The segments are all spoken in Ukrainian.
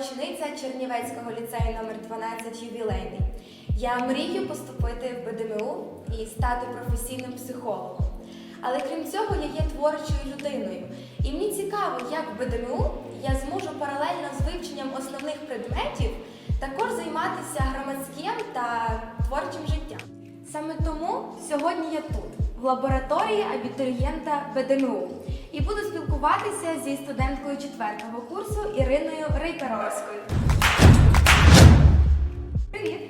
Учениця Чернівецького ліцею номер 12 ювілейний. Я мрію поступити в БДМУ і стати професійним психологом. Але крім цього, я є творчою людиною. І мені цікаво, як в БДМУ я зможу паралельно з вивченням основних предметів також займатися громадським та творчим життям. Саме тому сьогодні я тут, в лабораторії абітурієнта БДМУ, і буду спілкуватися зі студенткою четвертого курсу Іриною Рейперовською. Привіт!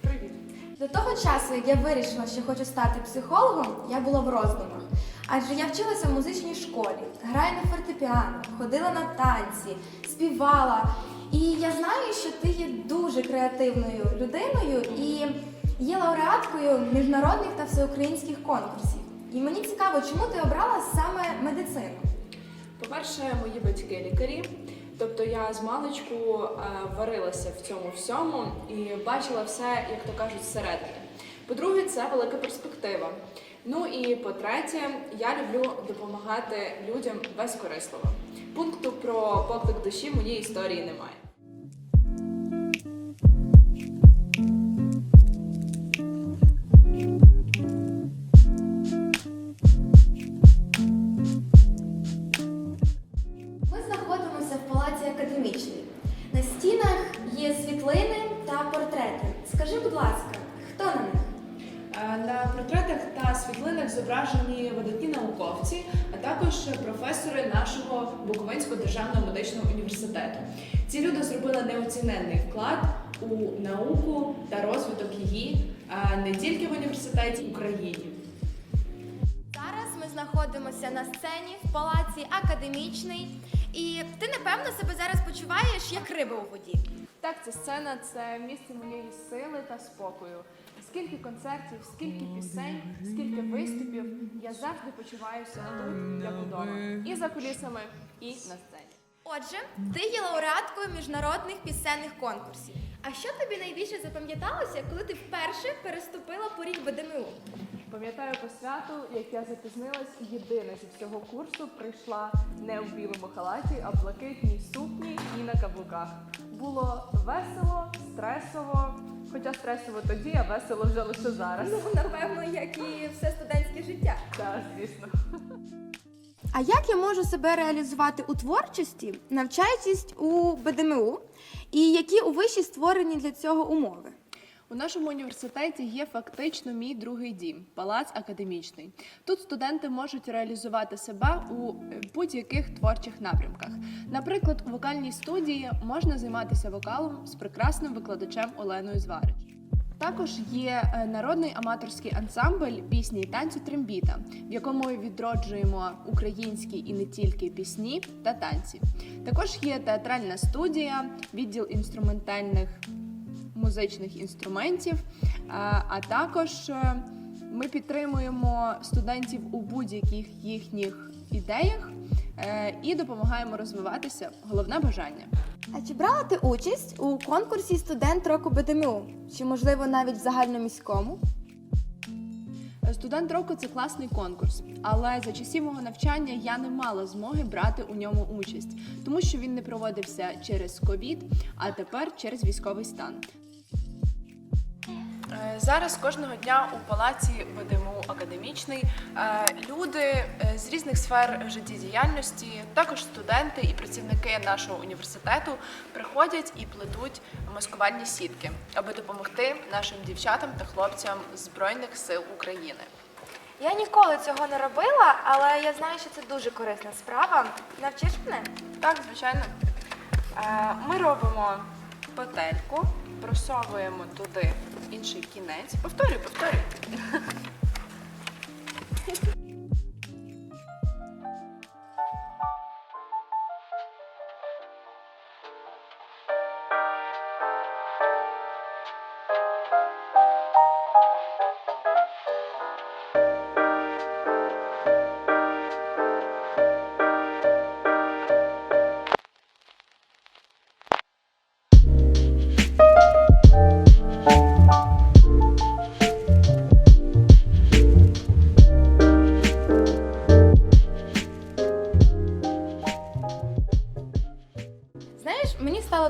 Привіт. До того часу, як я вирішила, що хочу стати психологом, я була в роздумах. Адже я вчилася в музичній школі, граю на фортепіано, ходила на танці, співала. І я знаю, що ти є дуже креативною людиною і є лауреаткою міжнародних та всеукраїнських конкурсів. І мені цікаво, чому ти обрала саме медицину? По-перше, мої батьки лікарі. Тобто я з маличку е, варилася в цьому всьому і бачила все, як то кажуть, зсередини. По-друге, це велика перспектива. Ну і по-третє, я люблю допомагати людям безкорисливо. Пункту про поклик душі моїй історії немає. Будь ласка, хто на них? Е, На портретах та світлинах зображені видатні науковці, а також професори нашого Буковинського державного медичного університету. Ці люди зробили неоціненний вклад у науку та розвиток її е, не тільки в університеті в Україні. Зараз ми знаходимося на сцені в палаці академічний. І ти, напевно, себе зараз почуваєш як риба у воді. Так, ця сцена це місце моєї сили та спокою. Скільки концертів, скільки пісень, скільки виступів, я завжди почуваюся тут, як удома. І за кулісами, і на сцені. Отже, ти є лауреаткою міжнародних пісенних конкурсів. А що тобі найбільше запам'яталося, коли ти вперше переступила поріг БДМУ? Пам'ятаю по святу, як я запізнилась, єдина зі всього курсу прийшла не в білому халаті, а в блакитній сукні і на каблуках. Було весело, стресово, хоча стресово тоді, а весело вже лише зараз. Ну, напевно, як і все студентське життя. Так, звісно. А як я можу себе реалізувати у творчості, навчаючись у БДМУ, і які у виші створені для цього умови? У нашому університеті є фактично мій другий дім палац академічний. Тут студенти можуть реалізувати себе у е, будь-яких творчих напрямках. Наприклад, у вокальній студії можна займатися вокалом з прекрасним викладачем Оленою Зварич. Також є е, народний аматорський ансамбль пісні і танцю Трембіта, в якому відроджуємо українські і не тільки пісні та танці. Також є театральна студія, відділ інструментальних музичних інструментів, а, також е, ми підтримуємо студентів у будь-яких їхніх ідеях е, і допомагаємо розвиватися. Головне бажання. А чи брала ти участь у конкурсі студент року БДМУ? Чи можливо навіть в загальноміському? Студент року це класний конкурс, але за часів мого навчання я не мала змоги брати у ньому участь, тому що він не проводився через ковід, а тепер через військовий стан. Зараз кожного дня у палаці БДМУ академічний е, люди е, з різних сфер життєдіяльності, також студенти і працівники нашого університету приходять і плетуть маскувальні сітки, аби допомогти нашим дівчатам та хлопцям Збройних сил України. Я ніколи цього не робила, але я знаю, що це дуже корисна справа. Навчиш мене? Так, звичайно. Е, Ми робимо петельку, просовуємо туди інший кінець. Повторюй, повторюй.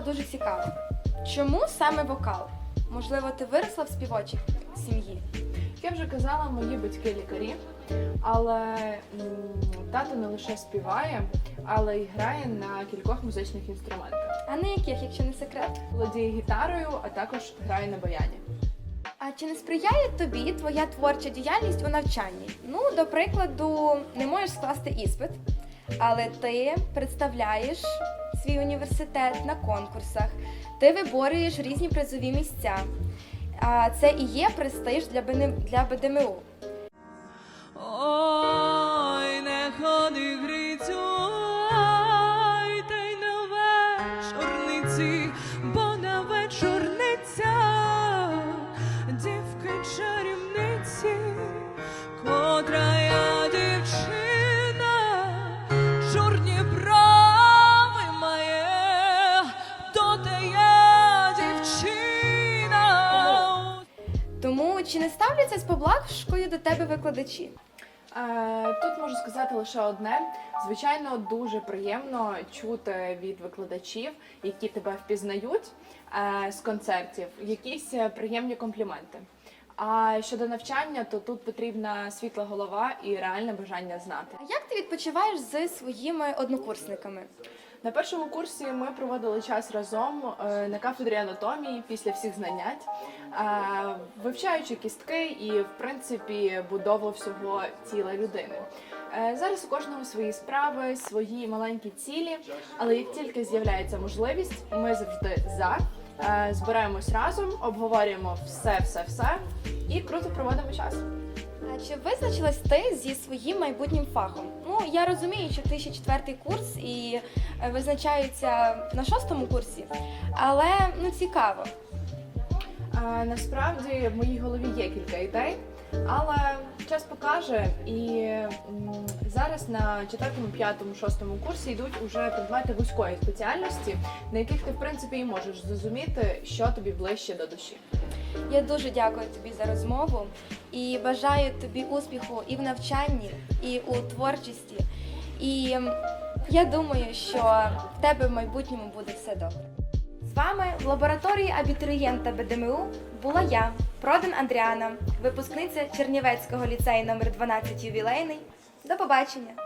Дуже цікаво, чому саме вокал? Можливо, ти виросла в співочій сім'ї? Я вже казала, мої батьки лікарі, але м, тато не лише співає, але й грає на кількох музичних інструментах. А на яких, якщо не секрет? Володіє гітарою, а також грає на баяні. А чи не сприяє тобі твоя творча діяльність у навчанні? Ну, до прикладу, не можеш скласти іспит, але ти представляєш свій університет на конкурсах, ти виборюєш різні призові місця. А це і є престиж для для БДМУ. Ой, не ходи грицю, ай, та й нове вечорниці, ставляться з поблажкою до тебе викладачі? Е, Тут можу сказати лише одне. Звичайно, дуже приємно чути від викладачів, які тебе впізнають е, з концертів, якісь приємні компліменти. А щодо навчання, то тут потрібна світла голова і реальне бажання знати. А як ти відпочиваєш з своїми однокурсниками? На першому курсі ми проводили час разом е, на кафедрі анатомії після всіх знанять, е, вивчаючи кістки і, в принципі, будову всього тіла людини. Е, Зараз у кожного свої справи, свої маленькі цілі, але як тільки з'являється можливість, ми завжди за. Збираємось разом, обговорюємо все, все, все і круто проводимо час. А чи визначилась ти зі своїм майбутнім фахом? Ну я розумію, що ти ще четвертий курс і е, визначаються на шостому курсі, але ну цікаво. Е, Насправді в моїй голові є кілька ідей, але час покаже. І м, зараз на четвертому, п'ятому, шостому курсі йдуть уже предмети вузької спеціальності, на яких ти в принципі і можеш зрозуміти, що тобі ближче до душі. Я дуже дякую тобі за розмову і бажаю тобі успіху і в навчанні, і у творчості. І я думаю, що в тебе в майбутньому буде все добре. З вами в лабораторії абітурієнта БДМУ була я, Продан Андріана, випускниця Чернівецького ліцею номер 12 ювілейний. До побачення!